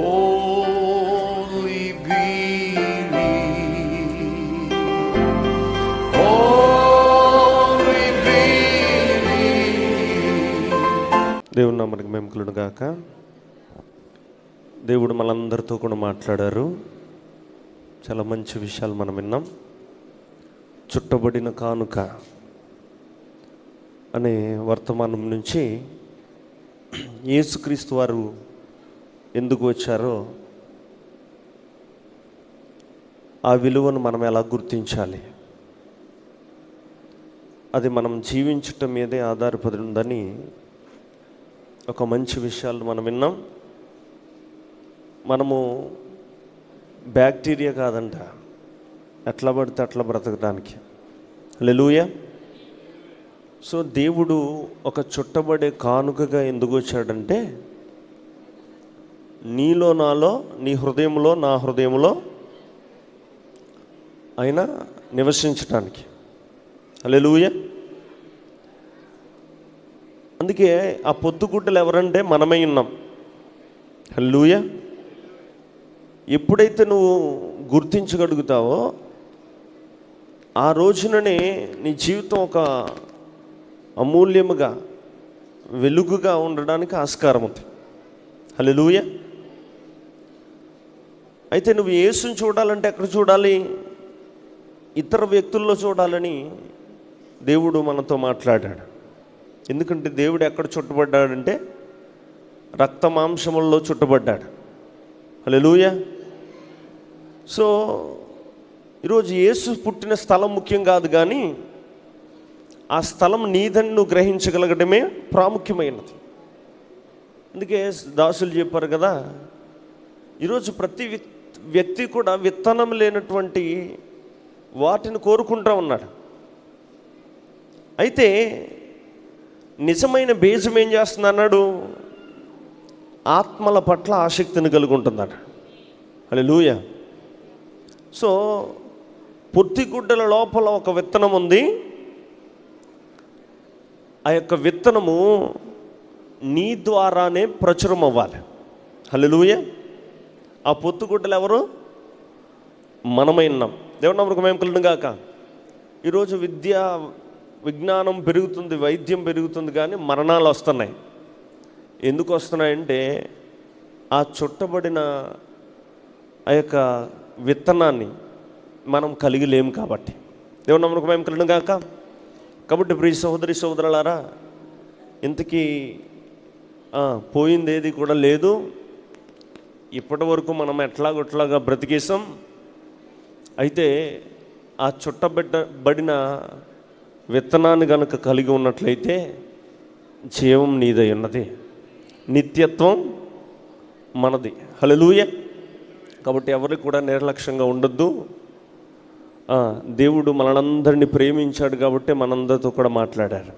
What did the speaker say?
Only believe. Only believe. దేవుని నామనికి మెమకులను గాక దేవుడు మనందరితో కూడా మాట్లాడారు చాలా మంచి విషయాలు మనం విన్నాం చుట్టబడిన కానుక అనే వర్తమానం నుంచి యేసుక్రీస్తు వారు ఎందుకు వచ్చారో ఆ విలువను మనం ఎలా గుర్తించాలి? అది మనం జీవించటం మీదే ఆధారపడి ఉందని ఒక మంచి విషయాలు మనం విన్నాం. మనము బ్యాక్టీరియా కాదంట. ఎట్లా పడితే అట్లా బ్రతకడానికి. లెలుయ సో దేవుడు ఒక చుట్టబడే కానుకగా ఎందుకు వచ్చాడంటే నీలో నాలో నీ హృదయంలో నా హృదయంలో ఆయన నివసించడానికి లెలుయ అందుకే ఆ పొత్తుగుడ్డలు ఎవరంటే మనమే ఉన్నాం. హల్లూయ ఎప్పుడైతే నువ్వు గుర్తించగలుగుతావో ఆ రోజుననే నీ జీవితం ఒక అమూల్యముగా వెలుగుగా ఉండడానికి ఆస్కారం ఉంది హల్లెలూయ. అయితే నువ్వు యేసుని చూడాలంటే ఎక్కడ చూడాలి? ఇతర వ్యక్తుల్లో చూడాలని దేవుడు మనతో మాట్లాడాడు. ఎందుకంటే దేవుడు ఎక్కడ చుట్టబడ్డాడంటే రక్త మాంసముల్లో చుట్టబడ్డాడు హల్లెలూయ. సో ఈరోజు యేసు పుట్టిన స్థలం ముఖ్యం కాదు కానీ ఆ స్థలం నీదని నువ్వు గ్రహించగలగడమే ప్రాముఖ్యమైనది. అందుకే దాసులు చెప్పారు కదా ఈరోజు ప్రతి వ్యక్తి వ్యక్తి కూడా విత్తనం లేనటువంటి వాటిని కోరుకుంటూ ఉన్నాడు. అయితే నిజమైన బీజం ఏం చేస్తుంది అన్నాడు? ఆత్మల పట్ల ఆసక్తిని కలిగి ఉంటుందట అది లూయ సో పొత్తిగుడ్డల లోపల ఒక విత్తనం ఉంది. ఆ యొక్క విత్తనము నీ ద్వారానే ప్రచురం అవ్వాలి హల్లెలూయ. ఆ పొత్తుగుడ్డలు ఎవరు? మనమై ఉన్నాం. దేవుడు నమ్మకం మేము కలిగిన ఈరోజు విద్య విజ్ఞానం పెరుగుతుంది వైద్యం పెరుగుతుంది కానీ మరణాలు వస్తున్నాయి. ఎందుకు వస్తున్నాయంటే ఆ చుట్టబడిన ఆ యొక్క విత్తనాన్ని మనం కలిగి లేము కాబట్టి. దేవుడు నమ్మకం మేము కలిగిన కాబట్టి ప్రియ సహోదరి సహోదరులారా ఇంతకీ పోయింది ఏది కూడా లేదు. ఇప్పటి వరకు మనం ఎట్లాగొట్లాగా బ్రతికేసాం అయితే ఆ చుట్టబెట్టబడిన విత్తనాన్ని గనుక కలిగి ఉన్నట్లయితే జీవం నీదై ఉన్నది. నిత్యత్వం మనది. హల్లెలూయ! కాబట్టి ఎవరికి కూడా నిర్లక్ష్యంగా ఉండొద్దు. దేవుడు మనందరినీ ప్రేమించాడు కాబట్టి మనందరితో కూడా మాట్లాడారు.